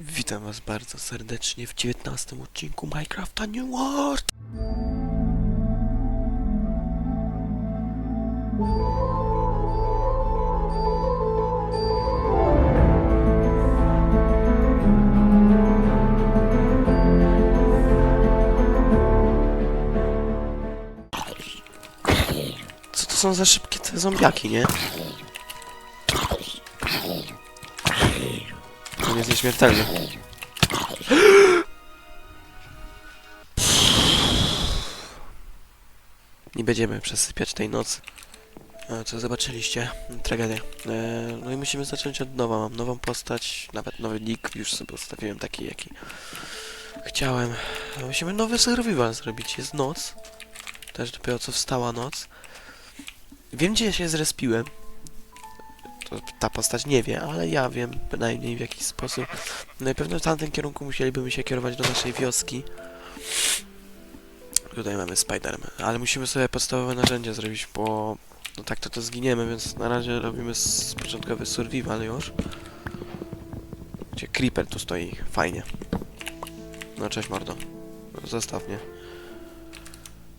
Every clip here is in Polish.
Witam was bardzo serdecznie w 19 odcinku Minecrafta New World. Co to są za szybkie te zombiaki, nie? On jest nieśmiertelny. Nie będziemy przesypiać tej nocy. Co zobaczyliście? Tragedia. E, No i musimy zacząć od nowa. Mam nową postać, nawet nowy nick. Już sobie ustawiłem taki, jaki chciałem. E, Musimy nowy survival zrobić. Jest noc. Też dopiero co wstała noc. Wiem, gdzie ja się zrespiłem. Ta postać nie wie, ale ja wiem bynajmniej w jakiś sposób. No i pewno w tamtym kierunku musielibyśmy się kierować do naszej wioski. Tutaj mamy Spiderman, ale musimy sobie podstawowe narzędzia zrobić, bo no tak to to zginiemy, więc na razie robimy początkowy survival już. Gdzie Creeper tu stoi, fajnie. No cześć mordo, zostaw mnie.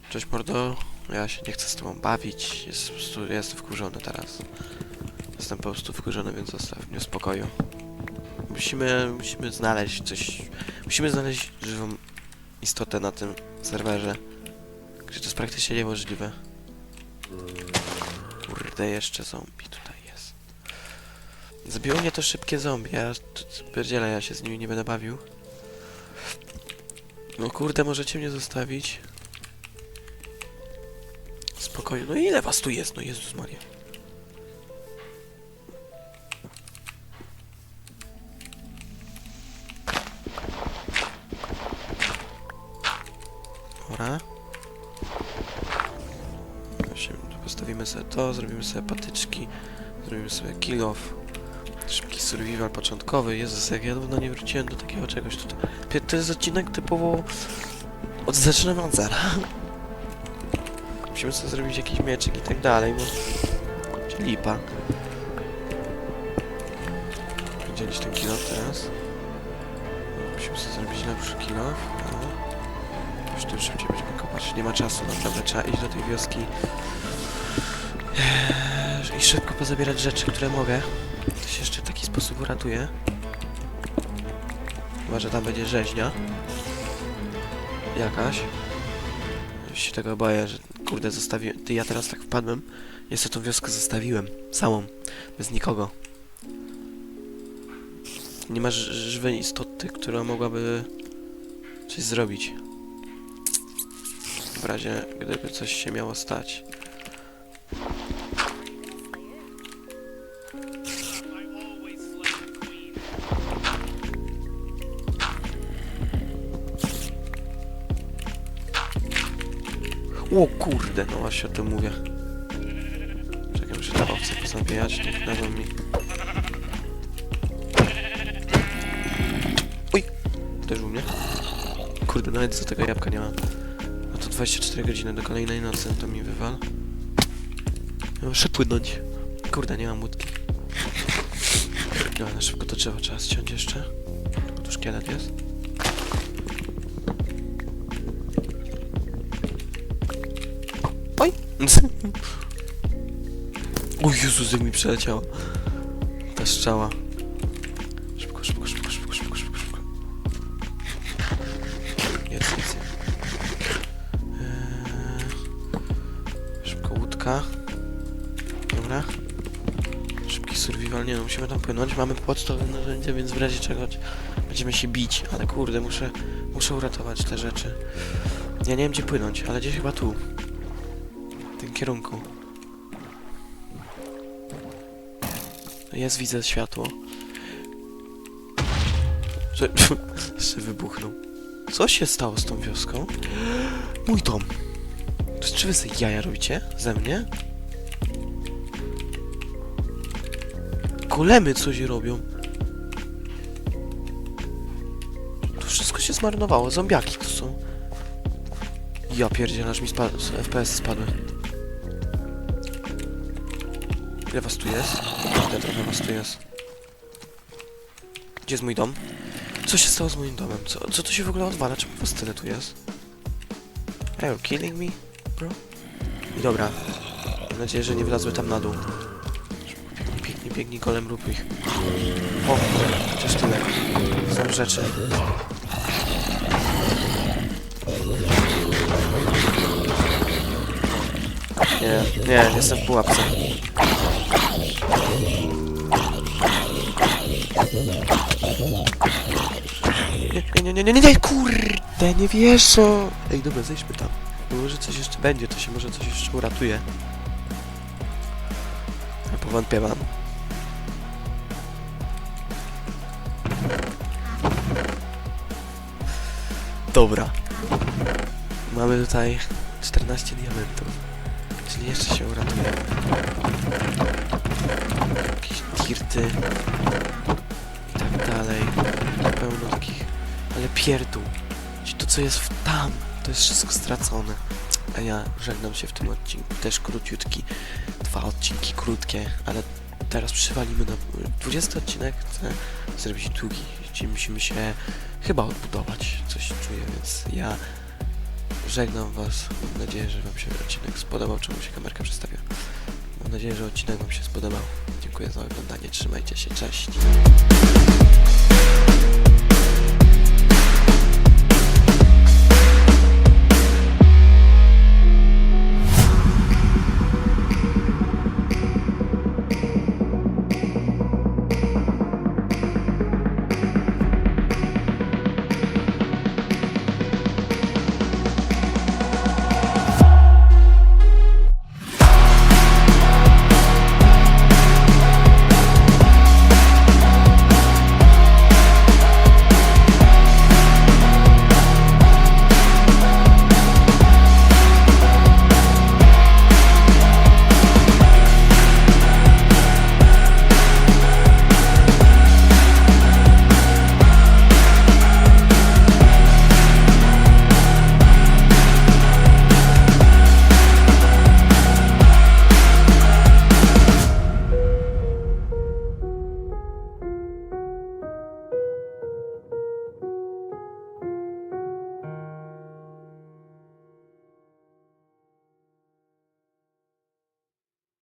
Cześć mordo, ja się nie chcę z tobą bawić, jest, jestem wkurzony teraz. Jestem po prostu wkurzony, więc zostaw mnie w spokoju. Musimy, musimy znaleźć coś... Musimy znaleźć żywą istotę na tym serwerze. Gdzie to jest praktycznie niemożliwe. Kurde, jeszcze zombie tutaj jest. Zabiło mnie to szybkie zombie, ja pierdzielę, ja się z nimi nie będę bawił. No kurde, możecie mnie zostawić? Spokojnie, no ile was tu jest? No Jezus Maria. To, zrobimy sobie patyczki, zrobimy sobie kill off. Szybki survival początkowy. Jezus, jak ja dawno nie wróciłem do takiego czegoś tutaj. To jest odcinek typowo... Od zaczynamy od zera. Musimy sobie zrobić jakiś mieczyk i tak dalej, bo... Lipa. Widzieliście ten teraz? Musimy sobie zrobić lepszy kill off. No. Już tym szybciej będziemy kopać. Nie ma czasu, naprawdę trzeba iść do tej wioski i szybko pozabierać rzeczy, które mogę. To się jeszcze w taki sposób uratuje. Chyba, że tam będzie rzeźnia. Jakaś. Już się tego boję, że kurde zostawiłem. Ty, ja teraz tak wpadłem. Jeszcze tą wioskę zostawiłem. Samą. Bez nikogo. Nie ma ży- żywej istoty, która mogłaby coś zrobić. W razie, gdyby coś się miało stać. O kurde, no właśnie o tym mówię. Czekaj, muszę te owce pozabijać, dadzą mi... Oj! Też u mnie. Kurde, nawet co tego jabłka nie mam. A to 24 godziny do kolejnej nocy, to mi wywal. Ja muszę płynąć. Kurde, nie mam łódki. No, na szybko to drzewo trzeba ściąć jeszcze. Bo tu szkielet jest. O Jezus, jak mi przeleciała. Ta strzała. Szybko, szybko, szybko, szybko, szybko, szybko, szybko. Jest, jest. Eee, szybko łódka. Dobra. Szybki survival. Nie no, musimy tam płynąć. Mamy podstawowe narzędzia, więc w razie czego będziemy się bić. Ale kurde, muszę, muszę uratować te rzeczy. Ja nie wiem gdzie płynąć, ale gdzieś chyba tu. Tym kierunku. Jest, widzę światło. Że... Jeszcze wybuchnął. Co się stało z tą wioską? Mój dom. To Czy wy sobie jaja robicie? Ze mnie? Golemy coś robią. To wszystko się zmarnowało. Zombiaki tu są. Ja pierdzielę, aż mi spa FPS spadły. Ile was tu jest? Ile trochę was tu jest? Gdzie jest mój dom? Co się stało z moim domem? Co, co tu się w ogóle odwala? Czemu was tyle tu jest? Are you killing me, bro? I dobra. Mam nadzieję, że nie wlazły tam na dół. Biegnij, biegnij, golem rób ich. O, chociaż tyle. Są rzeczy. Nie, nie, jestem w pułapce. Nie, nie, nie, nie, nie, nie, kurde, nie wierzę. Ej, dobra, zejdźmy tam. Może coś jeszcze będzie, to się może coś jeszcze uratuje. Ja powątpiewam. Dobra. Mamy tutaj 14 diamentów. Czyli jeszcze się uratuje. Jakieś tirty. I tak dalej. Pełno takich... Ale pierdół. To co jest w tam, to jest wszystko stracone. A ja żegnam się w tym odcinku. Też króciutki. Dwa odcinki krótkie, ale teraz przywalimy na 20 odcinek. Chcę zrobić długi, gdzie musimy się chyba odbudować. Coś czuję, więc ja żegnam Was. Mam nadzieję, że Wam się odcinek spodobał. Czemu się kamerka przestawiła? Mam nadzieję, że odcinek Wam się spodobał. Dziękuję za oglądanie. Trzymajcie się. Cześć.